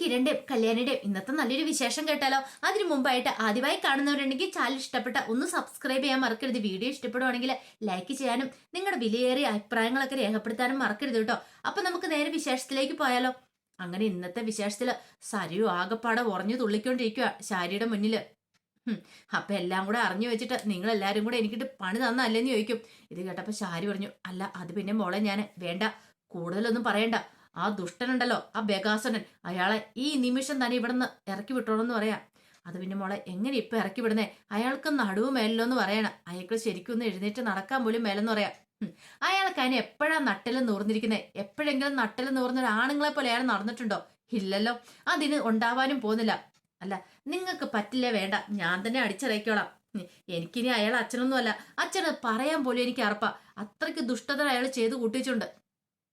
കിരണിന്റെയും കല്യാണിയുടെയും ഇന്നത്തെ നല്ലൊരു വിശേഷം കേട്ടാലോ? അതിനു മുമ്പായിട്ട് ആദ്യമായി കാണുന്നവരുണ്ടെങ്കിൽ ചാനൽ ഇഷ്ടപ്പെട്ട ഒന്ന് സബ്സ്ക്രൈബ് ചെയ്യാൻ മറക്കരുത്. വീഡിയോ ഇഷ്ടപ്പെടുവാണെങ്കിൽ ലൈക്ക് ചെയ്യാനും നിങ്ങളുടെ വിലയേറിയ അഭിപ്രായങ്ങളൊക്കെ രേഖപ്പെടുത്താനും മറക്കരുത് കേട്ടോ. അപ്പൊ നമുക്ക് നേരെ വിശേഷത്തിലേക്ക് പോയാലോ? അങ്ങനെ ഇന്നത്തെ വിശേഷത്തിൽ സരിയു ആകപ്പാടെ ഉറഞ്ഞു തുള്ളിക്കൊണ്ടിരിക്കുക ശാരിയുടെ മുന്നിൽ. അപ്പൊ എല്ലാം കൂടെ അറിഞ്ഞു വെച്ചിട്ട് നിങ്ങൾ എല്ലാരും കൂടെ എനിക്കിട്ട് പണി തന്നല്ലേന്ന് ചോദിക്കും. ഇത് കേട്ടപ്പോ ശാരി പറഞ്ഞു അല്ല അത് പിന്നെ മോളെ ഞാൻ വേണ്ട. കൂടുതലൊന്നും പറയണ്ട. ആ ദുഷ്ടനുണ്ടല്ലോ ആ ബഗാസനൻ അയാളെ ഈ നിമിഷം തന്നെ ഇവിടുന്ന് ഇറക്കി വിട്ടോളെന്ന് പറയാം. അത് പിന്നെ മോളെ എങ്ങനെ ഇപ്പൊ ഇറക്കി വിടുന്നേ? അയാൾക്ക് നടുവ് മേലല്ലോ എന്ന് പറയണം. അയാൾക്ക് ശരിക്കും ഒന്ന് എഴുന്നേറ്റ് നടക്കാൻ പോലും മേലെന്ന് പറയാം. അയാൾക്ക് അതിന് എപ്പോഴാ നട്ടൽ നൂർന്നിരിക്കുന്നത് എപ്പോഴെങ്കിലും നട്ടൽ നൂർന്ന ഒരു ആണുങ്ങളെ പോലെ അയാൾ നടന്നിട്ടുണ്ടോ? ഇല്ലല്ലോ. അതിന് ഉണ്ടാവാനും പോകുന്നില്ല. അല്ല നിങ്ങൾക്ക് പറ്റില്ല വേണ്ട. ഞാൻ തന്നെ അടിച്ചിറക്കിക്കോളാം. എനിക്കിനി അയാൾ അച്ഛനൊന്നുമല്ല. അച്ഛന് പറയാൻ പോലും എനിക്ക് അറപ്പാ. അത്രയ്ക്ക് ദുഷ്ടത അയാൾ ചെയ്തു കൂട്ടിയിട്ടുണ്ട്.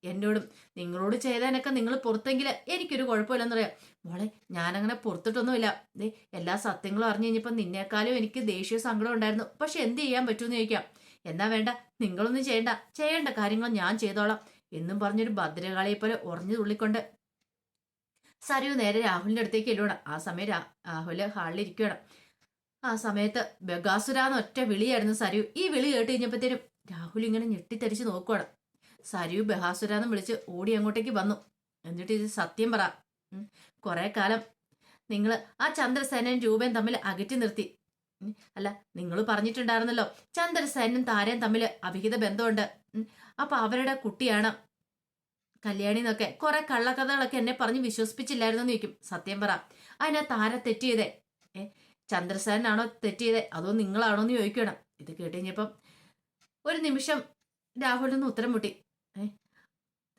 എന്നോടും നിങ്ങളോട് ചെയ്തതിനൊക്കെ നിങ്ങൾ പുറത്തെങ്കിൽ എനിക്കൊരു കുഴപ്പമില്ലെന്ന് പറയാം. മോളെ ഞാനങ്ങനെ പുറത്തിട്ടൊന്നുമില്ല. ദേ എല്ലാ സത്യങ്ങളും അറിഞ്ഞു കഴിഞ്ഞപ്പോൾ നിന്നേക്കാളും എനിക്ക് ദേഷ്യ സങ്കടം ഉണ്ടായിരുന്നു. പക്ഷെ എന്ത് ചെയ്യാൻ പറ്റുമെന്ന് ചോദിക്കാം. എന്നാ വേണ്ട നിങ്ങളൊന്നും ചെയ്യണ്ട. ചെയ്യേണ്ട കാര്യങ്ങൾ ഞാൻ ചെയ്തോളാം എന്നും പറഞ്ഞൊരു ഭദ്രകാളിയെ പോലെ ഉറഞ്ഞു തുള്ളിക്കൊണ്ട് സരു നേരെ രാഹുലിന്റെ അടുത്തേക്ക് എല്ലുവേണം ആ സമയം രാ- രാഹുൽ ഹാളിൽ ഇരിക്കണം ആ സമയത്ത് ബഗാസുരാന്ന് ഒറ്റ വിളിയായിരുന്നു സരു. ഈ വിളി കേട്ട് കഴിഞ്ഞപ്പോഴത്തേനും രാഹുൽ ഇങ്ങനെ ഞെട്ടിത്തരിച്ച് നോക്കുവാണ്. സരു ബഹാസുരാന്ന് വിളിച്ച് ഓടി അങ്ങോട്ടേക്ക് വന്നു. എന്നിട്ട് ഇത് സത്യം പറ. കുറെ കാലം നിങ്ങൾ ആ ചന്ദ്രസേനയും രൂപയും തമ്മിൽ അകറ്റി നിർത്തി. അല്ല നിങ്ങൾ പറഞ്ഞിട്ടുണ്ടായിരുന്നല്ലോ ചന്ദ്രസേനും താരയും തമ്മിൽ അഭിഹിത ബന്ധമുണ്ട്. അപ്പൊ അവരുടെ കുട്ടിയാണ് കല്യാണി എന്നൊക്കെ കുറെ കള്ളക്കഥകളൊക്കെ എന്നെ പറഞ്ഞ് വിശ്വസിപ്പിച്ചില്ലായിരുന്നു എന്ന് ചോദിക്കും. സത്യം പറ. അതിനാ താര തെറ്റിയതേ ഏ ചന്ദ്രസേനാണോ തെറ്റിയതേ അതോ നിങ്ങളാണോ എന്ന് ചോദിക്കണം. ഇത് കേട്ടുകഴിഞ്ഞപ്പം ഒരു നിമിഷം രാഹുലിന് ഉത്തരം മുട്ടി.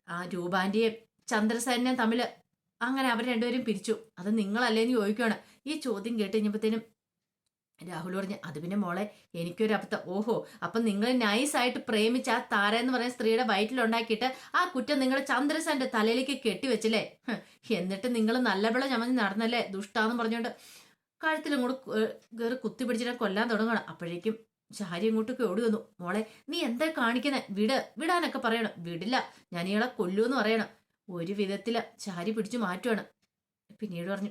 ആ രൂപാന്റെയും ചന്ദ്രസേനയും തമ്മിൽ അങ്ങനെ അവർ രണ്ടുപേരും പിരിച്ചു. അത് നിങ്ങളല്ലേന്ന് ചോദിക്കുകയാണ് ഈ ചോദ്യം കേട്ട് കഴിഞ്ഞപ്പോഴത്തേനും രാഹുൽ പറഞ്ഞു അത് പിന്നെ മോളെ എനിക്കൊരു അബദ്ധം. ഓഹോ അപ്പം നിങ്ങൾ നൈസായിട്ട് പ്രേമിച്ച ആ താര എന്ന് പറയുന്ന സ്ത്രീയുടെ വയറ്റിലുണ്ടാക്കിയിട്ട് ആ കുറ്റം നിങ്ങൾ ചന്ദ്രസേന്റെ തലയിലേക്ക് കെട്ടിവെച്ചില്ലേ? എന്നിട്ട് നിങ്ങൾ നല്ലപിള്ള ചമഞ്ഞ് നടന്നല്ലേ? ദുഷ്ടാന്ന് പറഞ്ഞുകൊണ്ട് കഴുത്തിലും കൂടെ കയറി കുത്തി പിടിച്ചിട്ട് കൊല്ലാൻ തുടങ്ങണം അപ്പോഴേക്കും ശാരി ഇങ്ങോട്ടൊക്കെ ഓടി വന്നു. മോളെ നീ എന്താ കാണിക്കുന്നെ? വിട് വിടാനൊക്കെ പറയണം. വിടില്ല. ഞാൻ ഇയാളെ കൊല്ലൂന്ന് പറയണം. ഒരു വിധത്തില ചാരി പിടിച്ചു മാറ്റുവാണ്. പിന്നീട് പറഞ്ഞു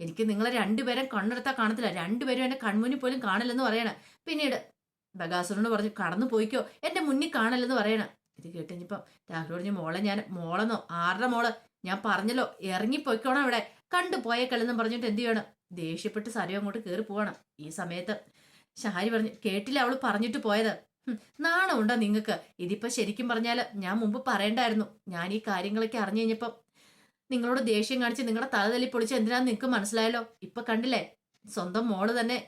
എനിക്ക് നിങ്ങളെ രണ്ടുപേരും കണ്ണെടുത്താൽ കാണത്തില്ല. രണ്ടുപേരും എന്നെ കൺമുന്നിൽ പോലും കാണില്ലെന്ന് പറയണം. പിന്നീട് ബഗാസുറിനോട് പറഞ്ഞു കടന്നു പോയിക്കോ. എന്റെ മുന്നിൽ കാണല്ലെന്ന് പറയണം. ഇത് കേട്ടുകഴിഞ്ഞപ്പം രാഹുൽ പറഞ്ഞു മോളെ ഞാൻ മോളെന്നോ? ആരുടെ മോൾ? ഞാൻ പറഞ്ഞല്ലോ ഇറങ്ങിപ്പോയിക്കോണം ഇവിടെ. കണ്ടു പോയേക്കല്ലെന്നും പറഞ്ഞിട്ട് എന്ത് ചെയ്യണം? ദേഷ്യപ്പെട്ട് സരയോ അങ്ങോട്ട് കയറി പോവണം. ഈ സമയത്ത് ഷാരി പറഞ്ഞു കേട്ടില്ല അവൾ പറഞ്ഞിട്ട് പോയത്. നാണമുണ്ടോ നിങ്ങൾക്ക്? ഇതിപ്പോ ശരിക്കും പറഞ്ഞാൽ ഞാൻ മുമ്പ് പറയണ്ടായിരുന്നു. ഞാൻ ഈ കാര്യങ്ങളൊക്കെ അറിഞ്ഞു കഴിഞ്ഞപ്പം നിങ്ങളോട് ദേഷ്യം കാണിച്ച് നിങ്ങളുടെ തല തല്ലി പൊളിച്ച് എന്തിനാന്ന് നിങ്ങൾക്ക് മനസ്സിലായല്ലോ? ഇപ്പൊ കണ്ടില്ലേ? സ്വന്തം മോൾ തന്നെ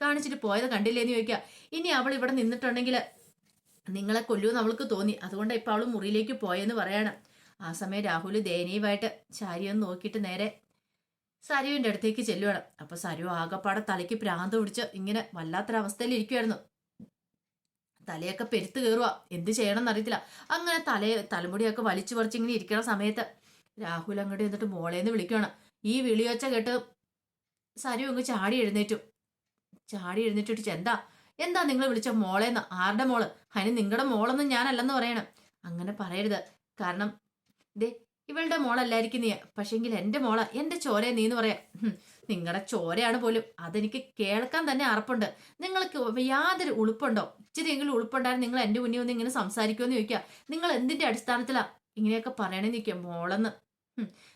കാണിച്ചിട്ട് പോയത് കണ്ടില്ലേന്ന് ചോദിക്കുക ഇനി അവൾ ഇവിടെ നിന്നിട്ടുണ്ടെങ്കിൽ നിങ്ങളെ കൊല്ലൂന്ന് അവൾക്ക് തോന്നി. അതുകൊണ്ട് ഇപ്പൊ അവൾ മുറിയിലേക്ക് പോയെന്ന് പറയാണ്. ആ സമയം രാഹുൽ ദയനീയമായിട്ട് ശാരിയൊന്ന് നോക്കിയിട്ട് നേരെ സരുവിന്റെ അടുത്തേക്ക് ചെല്ലുവാണ് അപ്പൊ സരു ആകപ്പാടെ തലയ്ക്ക് പ്രാന്ത് പിടിച്ച് ഇങ്ങനെ വല്ലാത്തൊരവസ്ഥയിൽ ഇരിക്കുമായിരുന്നു തലയൊക്കെ പെരുത്ത് കയറുക എന്ത് ചെയ്യണം എന്നറിയത്തില്ല അങ്ങനെ തല തലമുടിയൊക്കെ വലിച്ചു പറിച്ച് ഇങ്ങനെ ഇരിക്കണ സമയത്ത് രാഹുൽ അങ്ങോട്ട് എന്നിട്ട് മോളേന്ന് വിളിക്കുവാണ്. ഈ വിളിയൊച്ച കേട്ട് സരു അങ്ങ് ചാടി എഴുന്നേറ്റു. ചാടി എഴുന്നേറ്റിട്ട് എന്താ? എന്താ നിങ്ങൾ വിളിച്ച മോളേന്ന് ആരുടെ മോൾ? അതിന് നിങ്ങളുടെ മോളൊന്നും ഞാനല്ലെന്ന് പറയണം. അങ്ങനെ പറയരുത്. കാരണം ദേ ഇവളുടെ മോളല്ലായിരിക്കും നീ പക്ഷെങ്കിൽ എന്റെ മോള എന്റെ ചോര നീ എന്ന് പറയാം നിങ്ങളുടെ ചോരയാണ് പോലും. അതെനിക്ക് കേൾക്കാൻ തന്നെ അറപ്പുണ്ട്. നിങ്ങൾക്ക് യാതൊരു ഉളുപ്പുണ്ടോ? ഇച്ചിരിയെങ്കിലും ഉളുപ്പുണ്ടായിരുന്നു നിങ്ങൾ എന്റെ മുന്നിൽ വന്ന് ഇങ്ങനെ സംസാരിക്കുമെന്ന് ചോദിക്കുക. നിങ്ങൾ എന്തിന്റെ അടിസ്ഥാനത്തിലാ ഇങ്ങനെയൊക്കെ പറയണേ നിൽക്കും മോളെന്ന്.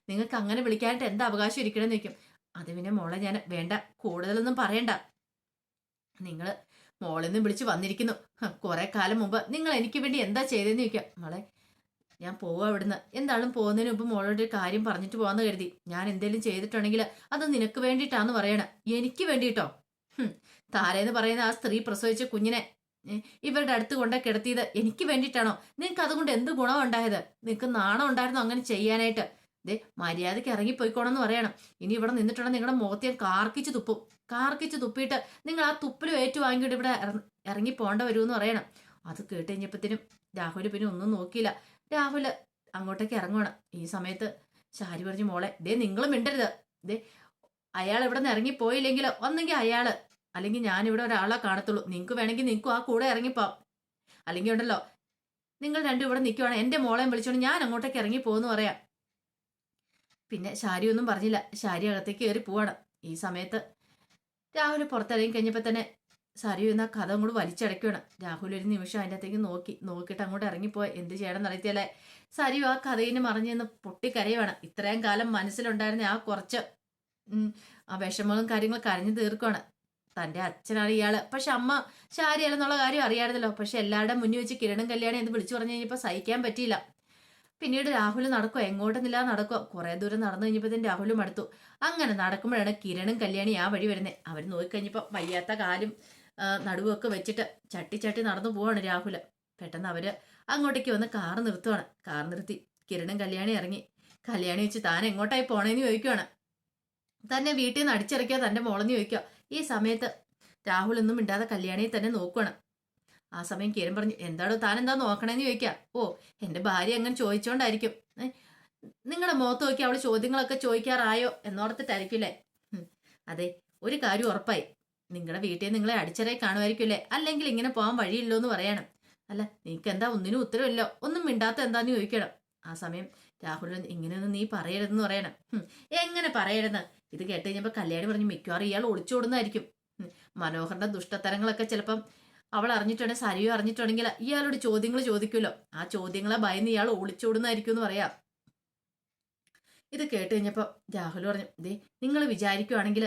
നിങ്ങൾക്ക് അങ്ങനെ വിളിക്കാനായിട്ട് എന്താ അവകാശം ഇരിക്കണമെന്ന് നിൽക്കും അത് പിന്നെ മോളെ ഞാൻ വേണ്ട കൂടുതലൊന്നും പറയണ്ട. നിങ്ങൾ മോളിൽ വിളിച്ച് വന്നിരിക്കുന്നു. കുറെ കാലം മുമ്പ് നിങ്ങൾ എനിക്ക് വേണ്ടി എന്താ ചെയ്തതെന്ന് ചോദിക്കാം മോളെ ഞാൻ പോവാ ഇവിടുന്ന് എന്താളും പോകുന്നതിന് മുമ്പ് മോളോട് ഒരു കാര്യം പറഞ്ഞിട്ട് പോവാന്ന് കരുതി. ഞാൻ എന്തെങ്കിലും ചെയ്തിട്ടുണ്ടെങ്കിൽ അത് നിനക്ക് വേണ്ടിയിട്ടാന്ന് പറയണേ. എനിക്ക് വേണ്ടിയിട്ടോ? താരേന്ന് പറയുന്ന ആ സ്ത്രീ പ്രസവിച്ച കുഞ്ഞിനെ ഇവരുടെ അടുത്ത് കൊണ്ട കിടത്തിയത് എനിക്ക് വേണ്ടിയിട്ടാണോ? നിങ്ങൾക്ക് അതുകൊണ്ട് എന്ത് ഗുണം ഉണ്ടായത്? നിങ്ങൾക്ക് നാണം ഉണ്ടായിരുന്നു അങ്ങനെ ചെയ്യാനായിട്ട്? ദേ മര്യാദയ്ക്ക് ഇറങ്ങിപ്പോയിക്കോണമെന്ന് പറയണം. ഇനി ഇവിടെ നിന്നിട്ടുണ്ടെങ്കിൽ നിങ്ങളുടെ മുഖത്ത് ഞാൻ കാർക്കിച്ച് തുപ്പും. കാർക്കിച്ച് തുപ്പിയിട്ട് നിങ്ങൾ ആ തുപ്പിൽ ഏറ്റു വാങ്ങിയിട്ട് ഇവിടെ ഇറ- ഇറങ്ങി പോകേണ്ട വരുമെന്ന് പറയണം. അത് കേട്ട് കഴിഞ്ഞപ്പോഴത്തേനും രാഹുൽ പിന്നെ ഒന്നും നോക്കിയില്ല. രാഹുൽ അങ്ങോട്ടേക്ക് ഇറങ്ങുവാണ്. ഈ സമയത്ത് ശാരി പറഞ്ഞു മോളെ ദേ നിങ്ങളും മിണ്ടരുത്. ദേ അയാൾ ഇവിടെ നിന്ന് ഇറങ്ങിപ്പോയില്ലെങ്കിൽ ഒന്നെങ്കിൽ അയാൾ അല്ലെങ്കിൽ ഞാൻ ഇവിടെ ഒരാളെ കാണത്തുള്ളൂ. നിങ്ങൾക്ക് വേണമെങ്കിൽ നിൽക്കും ആ കൂടെ ഇറങ്ങിപ്പോ അല്ലെങ്കിൽ ഉണ്ടല്ലോ നിങ്ങൾ രണ്ടും ഇവിടെ നിൽക്കുവാണ്. എന്റെ മോളെയും വിളിച്ചോണ്ട് ഞാൻ അങ്ങോട്ടേക്ക് ഇറങ്ങി പോകുന്നു പറയാം. പിന്നെ ശാരി ഒന്നും പറഞ്ഞില്ല. ശാരി അകത്തേക്ക് കയറി പോവാണ്. ഈ സമയത്ത് രാഹുൽ പുറത്തിറങ്ങി കഴിഞ്ഞപ്പോൾ തന്നെ സരിയു എന്ന കഥ അങ്ങോട്ട് വലിച്ചടയ്ക്കുകയാണ് രാഹുൽ ഒരു നിമിഷം അതിന്റെ അകത്തേക്ക് നോക്കി നോക്കിയിട്ട് അങ്ങോട്ട് ഇറങ്ങിപ്പോയി. എന്ത് ചെയ്യണം എന്നറിയത്തില്ലേ സരിയു ആ കഥയിന് മറിഞ്ഞ് നിന്ന് പൊട്ടിക്കരയുവാണ്. ഇത്രയും കാലം മനസ്സിലുണ്ടായിരുന്ന ആ കുറച്ച് ആ വിഷമങ്ങളും കാര്യങ്ങളും കരഞ്ഞു തീർക്കുകയാണ് തന്റെ അച്ഛനാണ് ഇയാൾ. പക്ഷെ അമ്മ ശാരിയല്ലെന്നുള്ള കാര്യം അറിയാമായിരുന്നല്ലോ. പക്ഷെ എല്ലാവരുടെയും മുന്നിൽ വെച്ച് കിരണും കല്യാണം എന്ന് വിളിച്ചു പറഞ്ഞു കഴിഞ്ഞപ്പോൾ സഹിക്കാൻ പറ്റിയില്ല. പിന്നീട് രാഹുൽ നടക്കുക എങ്ങോട്ടെന്നില്ല നടക്കുക കുറെ ദൂരം നടന്നു കഴിഞ്ഞപ്പോഴത്തേന് രാഹുലും അടുത്തു. അങ്ങനെ നടക്കുമ്പോഴാണ് കിരണും കല്യാണി ആ വഴി വരുന്നത് അവർ നോക്കിക്കഴിഞ്ഞപ്പോൾ വയ്യാത്ത കാലും നടുവൊക്കെ വെച്ചിട്ട് ചട്ടി ചട്ടി നടന്നു പോവാണ് രാഹുൽ പെട്ടെന്ന് അവർ അങ്ങോട്ടേക്ക് വന്ന് കാർ നിർത്തുവാണ്. കാർ നിർത്തി. കിരണും കല്യാണി ഇറങ്ങി. കല്യാണി വെച്ച് താൻ എങ്ങോട്ടായി പോണേന്ന് ചോദിക്കുവാണ്. തന്നെ വീട്ടിൽ നിന്ന് അടിച്ചിറക്കിയോ തന്റെ മോളെന്ന് ചോദിക്കുക ഈ സമയത്ത് രാഹുൽ ഒന്നും മിണ്ടാതെ കല്യാണിയെ തന്നെ നോക്കുവാണ്. ആ സമയം കിരൺ പറഞ്ഞു എന്താടോ താൻ എന്താ നോക്കണേന്ന് ചോദിക്കുക ഓ എന്റെ ഭാര്യ അങ്ങനെ ചോദിച്ചോണ്ടായിരിക്കും. നിങ്ങളുടെ മുഖത്ത് നോക്കി അവൾ ചോദ്യങ്ങളൊക്കെ ചോദിക്കാറായോ? എന്നോർത്തിട്ടായിരിക്കും അല്ലേ അതെ ഒരു കാര്യം ഉറപ്പായി. നിങ്ങളുടെ വീട്ടിൽ നിങ്ങളെ അടിച്ചറായി കാണുമായിരിക്കുമല്ലേ? അല്ലെങ്കിൽ ഇങ്ങനെ പോകാൻ വഴിയില്ലോ എന്ന് പറയണം. അല്ല നിനക്ക് എന്താ ഒന്നിനും ഉത്തരവില്ലോ. ഒന്നും മിണ്ടാത്ത എന്താന്ന് ചോദിക്കണം. ആ സമയം രാഹുൽ ഇങ്ങനെയൊന്നും നീ പറയരുതെന്ന് പറയണം. എങ്ങനെ പറയരുതെന്ന് ഇത് കേട്ട് കഴിഞ്ഞപ്പോൾ കല്യാണി പറഞ്ഞു മിക്കവാറും ഇയാൾ ഒളിച്ചോടുന്നതായിരിക്കും മനോഹറിന്റെ ദുഷ്ടത്തരങ്ങളൊക്കെ ചിലപ്പം അവൾ അറിഞ്ഞിട്ടുണ്ടെങ്കിൽ സരിയോ അറിഞ്ഞിട്ടുണ്ടെങ്കിൽ ഇയാളോട് ചോദ്യങ്ങൾ ചോദിക്കുമല്ലോ. ആ ചോദ്യങ്ങളെ ഭയന്ന് ഇയാൾ ഒളിച്ചോടുന്നതായിരിക്കും എന്ന് പറയാം. ഇത് കേട്ട് കഴിഞ്ഞപ്പോൾ രാഹുൽ പറഞ്ഞു ദേ നിങ്ങൾ വിചാരിക്കുവാണെങ്കിൽ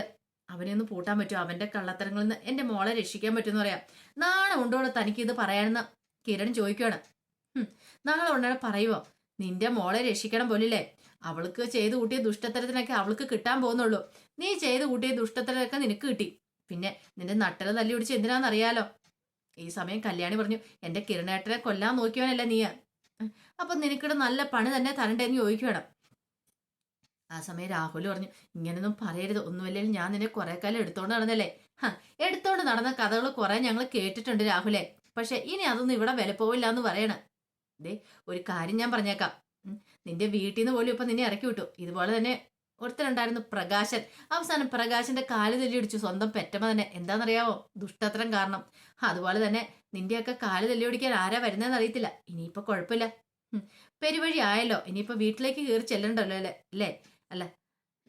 അവനെ ഒന്ന് പൂട്ടാൻ പറ്റുമോ? അവന്റെ കള്ളത്തരങ്ങളിൽ നിന്ന് എന്റെ മോളെ രക്ഷിക്കാൻ പറ്റുമെന്ന് പറയാം. നാളെ ഉണ്ടോടെ തനിക്ക് ഇത് പറയാനെന്ന് കിരൺ ചോദിക്കുകയാണ് നാളെ ഉണ്ടോ പറയുമോ നിന്റെ മോളെ രക്ഷിക്കണം പോലില്ലേ? അവൾക്ക് ചെയ്തു കൂട്ടിയ ദുഷ്ടത്തരത്തിനൊക്കെ അവൾക്ക് കിട്ടാൻ പോകുന്നുള്ളൂ. നീ ചെയ്തു കൂട്ടിയ ദുഷ്ടത്തരമൊക്കെ നിനക്ക് കിട്ടി. പിന്നെ നിന്റെ നട്ടല തല്ലി പിടിച്ച് എന്തിനാണെന്നറിയാലോ? ഈ സമയം കല്യാണി പറഞ്ഞു എന്റെ കിരണേട്ടനെ കൊല്ലാൻ നോക്കിയവനല്ല നീ അപ്പൊ നിനക്കിടെ നല്ല പണി തന്നെ തരണ്ടേന്ന് ചോദിക്കണം ആ സമയം രാഹുൽ പറഞ്ഞു ഇങ്ങനൊന്നും പറയരുത്. ഒന്നുമില്ലെങ്കിൽ ഞാൻ നിന്നെ കുറെ കാലം എടുത്തോണ്ട് നടന്നല്ലേ? എടുത്തോണ്ട് നടന്ന കഥകൾ കുറെ ഞങ്ങൾ കേട്ടിട്ടുണ്ട് രാഹുലെ. പക്ഷെ ഇനി അതൊന്നും ഇവിടെ വിലപ്പോവില്ല എന്ന് പറയണ. ദേ ഒരു കാര്യം ഞാൻ പറഞ്ഞേക്കാം. നിന്റെ വീട്ടിൽ നിന്ന് പോലും ഇപ്പൊ നിന്നെ ഇറക്കി വിട്ടു. ഇതുപോലെ തന്നെ ഒരുത്തരുണ്ടായിരുന്നു പ്രകാശൻ. അവസാനം പ്രകാശന്റെ കാൽ തല്ലിയൊടിച്ചു. സ്വന്തം പെറ്റമ്മ തന്നെ എന്താണെന്നറിയാവോ? ദുഷ്ടത്രം കാരണം. അതുപോലെ തന്നെ നിന്റെയൊക്കെ കാൽ തല്ലിയൊടിക്കാൻ ആരാ വരുന്നതെന്ന് അറിയത്തില്ല. ഇനിയിപ്പോ കുഴപ്പമില്ല. പെരുവഴി ആയല്ലോ. ഇനിയിപ്പോ വീട്ടിലേക്ക് കയറി ചെല്ലണ്ടല്ലോ അല്ലേ? അല്ലേ? അല്ല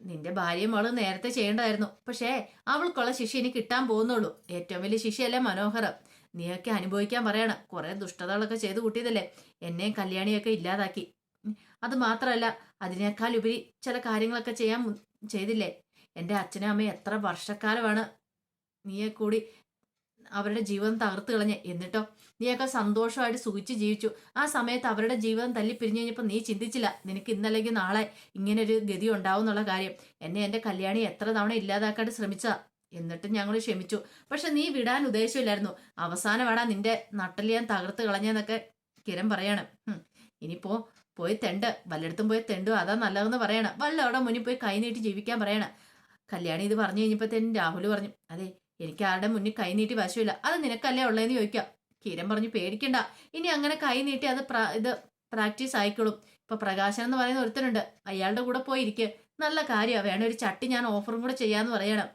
നിന്റെ ഭാര്യയും മോൾ നേരത്തെ ചെയ്യേണ്ടതായിരുന്നു. പക്ഷേ അവൾക്കുള്ള ശിക്ഷ ഇനി കിട്ടാൻ പോകുന്നുള്ളൂ. ഏറ്റവും വലിയ ശിക്ഷയല്ലേ മനോഹരം. നീയൊക്കെ അനുഭവിക്കാൻ പറയണം. കുറെ ദുഷ്ടതകളൊക്കെ ചെയ്തു കൂട്ടിയതല്ലേ? എന്നെയും കല്യാണിയൊക്കെ ഇല്ലാതാക്കി. അത് മാത്രമല്ല അതിനേക്കാൾ ഉപരി ചില കാര്യങ്ങളൊക്കെ ചെയ്യാൻ ചെയ്തില്ലേ? എന്റെ അച്ഛനും അമ്മയും എത്ര വർഷക്കാലമാണ് നീയെ കൂടി അവരുടെ ജീവിതം തകർത്ത് കളഞ്ഞ്. എന്നിട്ടോ? നീയൊക്കെ സന്തോഷമായിട്ട് സുഖിച്ച് ജീവിച്ചു. ആ സമയത്ത് അവരുടെ ജീവിതം തല്ലി പിരിഞ്ഞു കഴിഞ്ഞപ്പോൾ നീ ചിന്തിച്ചില്ല നിനക്ക് ഇന്നല്ലെങ്കിൽ നാളെ ഇങ്ങനൊരു ഗതി ഉണ്ടാവും എന്നുള്ള കാര്യം. എന്നെ എന്റെ കല്യാണി എത്ര തവണ ഇല്ലാതാക്കാണ്ട് ശ്രമിച്ചതാ. എന്നിട്ട് ഞങ്ങൾ ക്ഷമിച്ചു. പക്ഷെ നീ വിടാൻ ഉദ്ദേശമില്ലായിരുന്നു അവസാനം വേടാ നിന്റെ നട്ടൽ ഞാൻ തകർത്ത് കളഞ്ഞെന്നൊക്കെ കിരൺ പറയണം. ഇനിയിപ്പോ പോയി തെണ്ട്. വല്ലയിടത്തും പോയി തെണ്ടു. അതാ നല്ലതെന്ന് പറയണം. വല്ല അവിടെ മുന്നിൽ പോയി കൈ നീട്ടി ജീവിക്കാൻ പറയണം. കല്യാണി ഇത് പറഞ്ഞു കഴിഞ്ഞപ്പോഴത്തേനും രാഹുൽ പറഞ്ഞു അതെ എനിക്ക് ആരുടെ മുന്നിൽ കൈ നീട്ടി വശമില്ല. അത് നിനക്കല്ലേ ഉള്ളതെന്ന് ചോദിക്കാം. കിരൺ പറഞ്ഞു പേടിക്കണ്ട. ഇനി അങ്ങനെ കൈ നീട്ടി അത് ഇത് പ്രാക്ടീസ് ആയിക്കോളും. ഇപ്പൊ പ്രകാശൻ എന്ന് പറയുന്ന ഒരുത്തനുണ്ട്. അയാളുടെ കൂടെ പോയി നല്ല കാര്യമാണ് വേണ ഒരു ചട്ടി ഞാൻ ഓഫറും കൂടെ ചെയ്യാന്ന് പറയണം.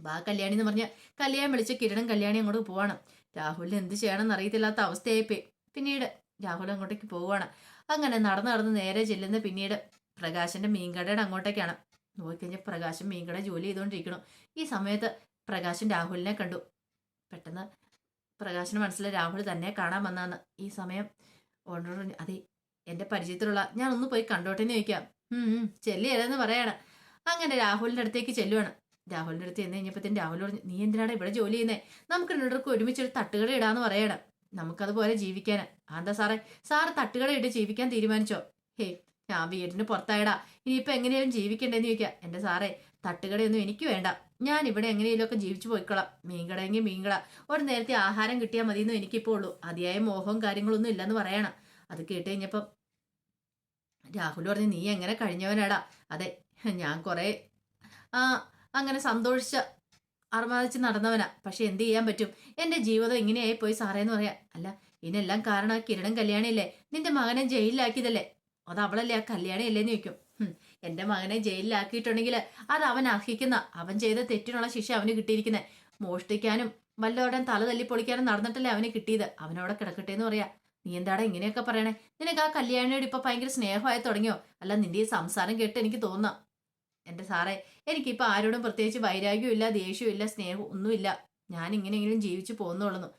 ബാ കല്യാണി എന്ന് പറഞ്ഞ കല്യാണം വിളിച്ച് കിരണും കല്യാണി അങ്ങോട്ട് പോവാണ്. രാഹുലിന് എന്ത് ചെയ്യണമെന്ന് അറിയത്തില്ലാത്ത അവസ്ഥയായിപ്പോയി. പിന്നീട് രാഹുൽ അങ്ങോട്ടേക്ക് പോവുകയാണ്. അങ്ങനെ നടന്ന് നടന്ന് നേരെ ചെല്ലുന്ന പിന്നീട് പ്രകാശന്റെ മീൻകടയുടെ അങ്ങോട്ടേക്കാണ്. നോക്കിക്കഴിഞ്ഞാൽ പ്രകാശം മീൻകട ജോലി ചെയ്തുകൊണ്ടിരിക്കണം ഈ സമയത്ത് പ്രകാശൻ രാഹുലിനെ കണ്ടു. പെട്ടെന്ന് പ്രകാശന് മനസ്സിലായി രാഹുൽ തന്നെ കാണാൻ വന്നാന്ന് ഈ സമയം ഓണറോട് അതെ എന്റെ പരിചയത്തിലുള്ള ഞാൻ ഒന്ന് പോയി കണ്ടോട്ടെന്ന് ചോദിക്കാം. ചെല്ലിയതെന്ന് പറയാണ്. അങ്ങനെ രാഹുലിന്റെ അടുത്തേക്ക് ചെല്ലുവാണ്. രാഹുലിന്റെ അടുത്ത് ചെന്ന് കഴിഞ്ഞപ്പോഴത്തേന് രാഹുൽ പറഞ്ഞു നീ എന്തിനാണ് ഇവിടെ ജോലി ചെയ്യുന്നേ? നമുക്ക് രണ്ടുപേർക്ക് ഒരുമിച്ച് ഒരു തട്ടുകട ഇടാന്ന് പറയണം. നമുക്കതുപോലെ ജീവിക്കാൻ എന്താ സാറേ? സാറ് തട്ടുകട ഇട്ട് ജീവിക്കാൻ തീരുമാനിച്ചോ? ഹേ ഞാൻ വീടിന് പുറത്തായടാ. ഇനിയിപ്പോ എങ്ങനെയാലും ജീവിക്കണ്ടേന്ന് ചോദിക്കാം. എന്റെ സാറേ തട്ടുകടയൊന്നും എനിക്ക് വേണ്ട. ഞാൻ ഇവിടെ എങ്ങനെയെങ്കിലും ഒക്കെ ജീവിച്ചു പോയിക്കോളാം. മീൻകടയെങ്കിൽ മീൻകട. ഒരു നേരത്തെ ആഹാരം കിട്ടിയാൽ മതിയെന്ന് എനിക്കിപ്പോൾ ഉള്ളൂ. അതിയായ മോഹവും കാര്യങ്ങളൊന്നും ഇല്ലെന്ന് പറയണം. അത് കേട്ട് കഴിഞ്ഞപ്പം രാഹുൽ പറഞ്ഞു നീ എങ്ങനെ കഴിഞ്ഞവനാടാ? അതെ ഞാൻ കുറേ അങ്ങനെ സന്തോഷിച്ച അർമാദിച്ച് നടന്നവനാ. പക്ഷെ എന്ത് ചെയ്യാൻ പറ്റും? എന്റെ ജീവിതം ഇങ്ങനെയായി പോയി സാറേന്ന് പറയാം. അല്ല ഇതിനെല്ലാം കാരണം കിരണം കല്യാണിയല്ലേ? നിന്റെ മകനെ ജയിലിലാക്കിയതല്ലേ? അത് അവളല്ലേ ആ കല്യാണം അല്ലേന്ന് ചോദിക്കും എന്റെ മകനെ ജയിലിലാക്കിയിട്ടുണ്ടെങ്കിൽ അത് അവൻ അർഹിക്കുന്ന അവൻ ചെയ്ത തെറ്റിനുള്ള ശിക്ഷ അവന് കിട്ടിയിരിക്കുന്നത് മോഷ്ടിക്കാനും വല്ലവരുടെയും തല തല്ലി പൊളിക്കാനും നടന്നിട്ടല്ലേ അവന് കിട്ടിയത്. അവനവിടെ കിടക്കട്ടെ എന്ന് പറയാ. നീ എന്താടാ ഇങ്ങനെയൊക്കെ പറയണേ? നിനക്ക് ആ കല്യാണിയോട് ഇപ്പൊ ഭയങ്കര സ്നേഹമായി തുടങ്ങിയോ? അല്ല നിന്റെ ഈ സംസാരം കേട്ട് എനിക്ക് തോന്നാം. എന്റെ സാറേ എനിക്കിപ്പൊ ആരോടും പ്രത്യേകിച്ച് വൈരാഗ്യവും ഇല്ല ദേഷ്യവും ഇല്ല സ്നേഹവും ഒന്നുമില്ല ഞാൻ ഇങ്ങനെയെങ്കിലും ജീവിച്ചു പോകുന്നുള്ളൂ.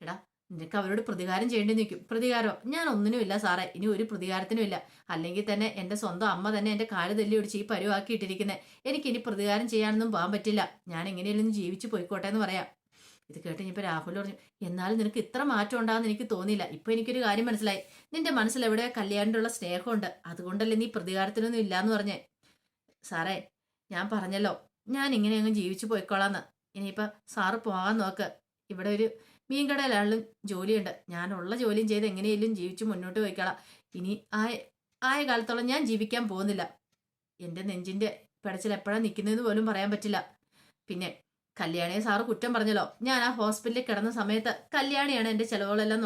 എടാ നിനക്ക് അവരോട് പ്രതികാരം ചെയ്യേണ്ടി നിൽക്കും പ്രതികാരോ? ഞാൻ ഒന്നിനുമില്ല സാറേ. ഇനി ഒരു പ്രതികാരത്തിനും ഇല്ല. അല്ലെങ്കിൽ തന്നെ എന്റെ സ്വന്തം അമ്മ തന്നെ എന്റെ കാൽ തല്ലി ഒടിച്ച് ഈ പരുവാക്കിയിട്ടിരിക്കുന്നത് എനിക്ക് ഇനി പ്രതികാരം ചെയ്യാനൊന്നും പോകാൻ പറ്റില്ല. ഞാൻ എങ്ങനെയെങ്കിലും ജീവിച്ചു പോയിക്കോട്ടെ എന്ന് പറയാം. ഇത് കേട്ട് ഇനിയിപ്പോൾ രാഹുൽ പറഞ്ഞു എന്നാലും നിനക്ക് ഇത്ര മാറ്റം ഉണ്ടാകുന്ന എനിക്ക് തോന്നിയില്ല. ഇപ്പൊ എനിക്കൊരു കാര്യം മനസ്സിലായി. നിന്റെ മനസ്സിൽ എവിടെ കല്യാണിനുള്ള സ്നേഹമുണ്ട്. അതുകൊണ്ടല്ലേ നീ പ്രതികാരത്തിനൊന്നും ഇല്ലാന്ന് പറഞ്ഞേ. സാറേ ഞാൻ പറഞ്ഞല്ലോ. ഞാൻ ഇങ്ങനെ അങ്ങ് ജീവിച്ചു പോയിക്കോളാന്ന്. ഇനിയിപ്പോൾ സാറ് പോകാൻ നോക്ക്. ഇവിടെ ഒരു മീൻകടയിലാളും ജോലിയുണ്ട്. ഞാനുള്ള ജോലിയും ചെയ്ത് എങ്ങനെയെങ്കിലും ജീവിച്ച് മുന്നോട്ട് പോയിക്കോളാം. ഇനി ആയ ആയ കാലത്തോളം ഞാൻ ജീവിക്കാൻ പോകുന്നില്ല. എന്റെ നെഞ്ചിന്റെ പിടച്ചിൽ എപ്പോഴാണ് നിൽക്കുന്നതെന്ന് പോലും പറയാൻ പറ്റില്ല. പിന്നെ കല്യാണിയെ സാറ് കുറ്റം പറഞ്ഞല്ലോ. ഞാൻ ആ ഹോസ്പിറ്റലിൽ കിടന്ന സമയത്ത് കല്യാണിയാണ് എന്റെ ചിലവുകളെല്ലാം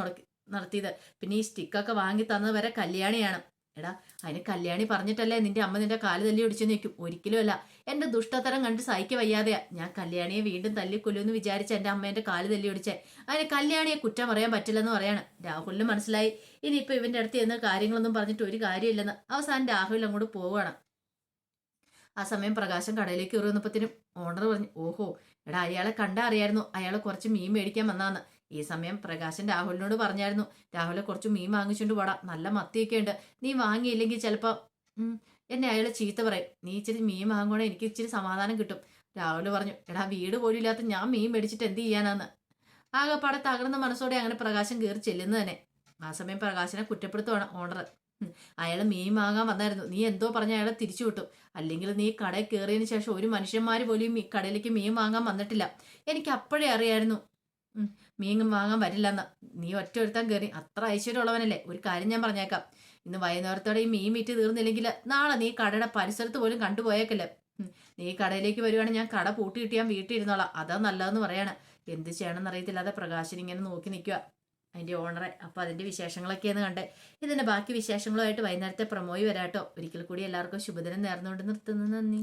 നടത്തിയത്. പിന്നെ ഈ സ്റ്റിക്കൊക്കെ വാങ്ങി തന്നത് വരെ കല്യാണിയാണ്. എടാ അതിന് കല്യാണി പറഞ്ഞിട്ടല്ലേ നിന്റെ അമ്മ നിന്റെ കാൽ തല്ലി ഒടിച്ചു നിൽക്കും ഒരിക്കലും അല്ല. എന്റെ ദുഷ്ടതരം കണ്ട് സഹിക്ക വയ്യാതെയാ. ഞാൻ കല്യാണിയെ വീണ്ടും തല്ലിക്കൊല്ലുമെന്ന് വിചാരിച്ച എന്റെ അമ്മേന്റെ കാൽ തല്ലി ഒടിച്ചേ അതിന് കല്യാണിയെ കുറ്റം പറയാൻ പറ്റില്ലെന്ന് പറയാണ്. രാഹുലിന് മനസ്സിലായി. ഇനിയിപ്പോ ഇവന്റെ അടുത്ത് ചെന്ന് കാര്യങ്ങളൊന്നും പറഞ്ഞിട്ട് ഒരു കാര്യമില്ലെന്ന്. അവസാനം രാഹുൽ അങ്ങോട്ട് പോവുകയാണ് ആ സമയം പ്രകാശം കടയിലേക്ക് കയറി ഓണർ പറഞ്ഞു ഓഹോ എടാ അയാളെ കണ്ടാ അറിയായിരുന്നു. അയാൾ കുറച്ച് മീൻ മേടിക്കാൻ വന്നാന്ന്. ഈ സമയം പ്രകാശൻ രാഹുലിനോട് പറഞ്ഞായിരുന്നു രാഹുലെ കുറച്ച് മീൻ വാങ്ങിച്ചുകൊണ്ട് പോടാ നല്ല മത്തിയൊക്കെ ഉണ്ട്. നീ വാങ്ങിയില്ലെങ്കിൽ ചിലപ്പോൾ എന്നെ അയാൾ ചീത്ത പറയും. നീ ഇച്ചിരി മീൻ വാങ്ങണേ എനിക്ക് ഇച്ചിരി സമാധാനം കിട്ടും. രാഹുൽ പറഞ്ഞു എടാ വീട് പോലില്ലാത്ത ഞാൻ മീൻ മേടിച്ചിട്ട് എന്ത് ചെയ്യാനാന്ന്? ആകെപ്പാടെ തകർന്ന മനസ്സോടെ അങ്ങനെ പ്രകാശം കയറി ചെല്ലുന്നു തന്നെ. ആ സമയം പ്രകാശനെ കുറ്റപ്പെടുത്തുവാണ് ഓണർ. അയാൾ മീൻ വാങ്ങാൻ വന്നായിരുന്നു. നീ എന്തോ പറഞ്ഞ അയാളെ തിരിച്ചു വിട്ടു. അല്ലെങ്കിൽ നീ കടയിൽ കയറിയതിന് ശേഷം ഒരു മനുഷ്യന്മാർ പോലും കടയിലേക്ക് മീൻ വാങ്ങാൻ വന്നിട്ടില്ല. എനിക്ക് അപ്പോഴേ അറിയായിരുന്നു. ഉം, വാങ്ങാൻ വരില്ലെന്ന്. നീ ഒറ്റ ഒരുത്താൻ കയറി അത്ര ഐശ്വര്യമുള്ളവനല്ലേ. ഒരു കാര്യം ഞാൻ പറഞ്ഞേക്കാം. ഇന്ന് വൈകുന്നേരത്തോടെ ഈ മീൻ വിറ്റ് തീർന്നില്ലെങ്കിൽ നാളെ നീ കടയുടെ പരിസരത്ത് പോലും കണ്ടുപോയേക്കല്ലേ. നീ കടയിലേക്ക് വരുവാണെങ്കിൽ ഞാൻ കട പൂട്ടിയിട്ട് ഞാൻ വീട്ടിൽ ഇരുന്നോളാം. അതാ നല്ലതെന്ന് പറയാണ്. എന്ത് ചെയ്യണമെന്ന് അറിയത്തില്ലാതെ പ്രകാശൻ ഇങ്ങനെ നോക്കി നിൽക്കുക അതിന്റെ ഓണറെ അപ്പോൾ അതിന്റെ വിശേഷങ്ങളൊക്കെയാണ് കണ്ടേ. ഇതിന്റെ ബാക്കി വിശേഷങ്ങളുമായിട്ട് വൈകുന്നേരത്തെ പ്രമോയി വരാട്ടോ. ഒരിക്കൽ കൂടി എല്ലാവർക്കും ശുഭദിനം നേർന്നുകൊണ്ട് നിർത്തുന്നു. നന്ദി.